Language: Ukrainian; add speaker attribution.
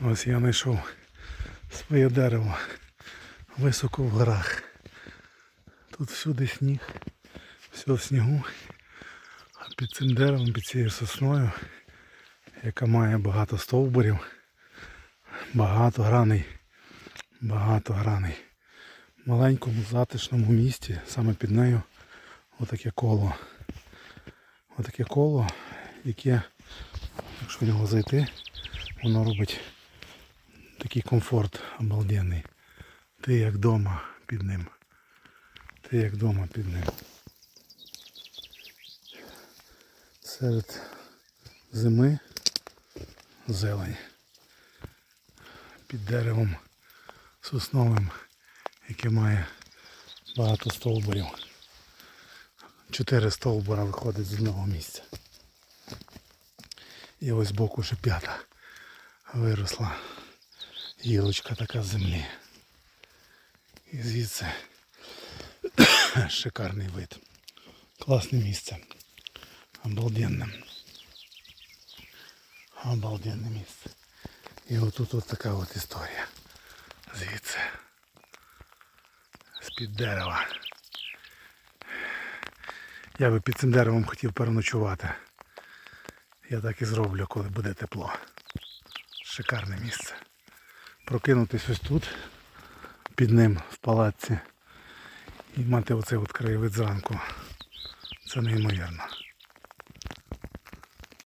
Speaker 1: Ось я знайшов своє дерево високо в горах. Тут всюди сніг, все в снігу. А під цим деревом, під цією сосною, яка має багато стовбурів, багато граней, багато граней. Маленькому затишному місті, саме під нею, отаке коло. Отаке коло, яке, якщо в нього зайти, воно робить такий комфорт обалденний. Ти як вдома під ним. Ти як вдома під ним. Серед зими зелень. Під деревом сосновим, яке має багато стовбурів. Чотири стовбура виходить з одного місця. І ось збоку ще п'ята виросла гілочка така землі. І звідси шикарний вид. Класне місце. Обалденне. Обалденне місце. І отут от така от історія. Звідси. З-під дерева. Я би під цим деревом хотів переночувати. Я так і зроблю, коли буде тепло. Шикарне місце. Прокинутись ось тут, під ним в палаці. І мати оцей от краєвид зранку. Це неймовірно.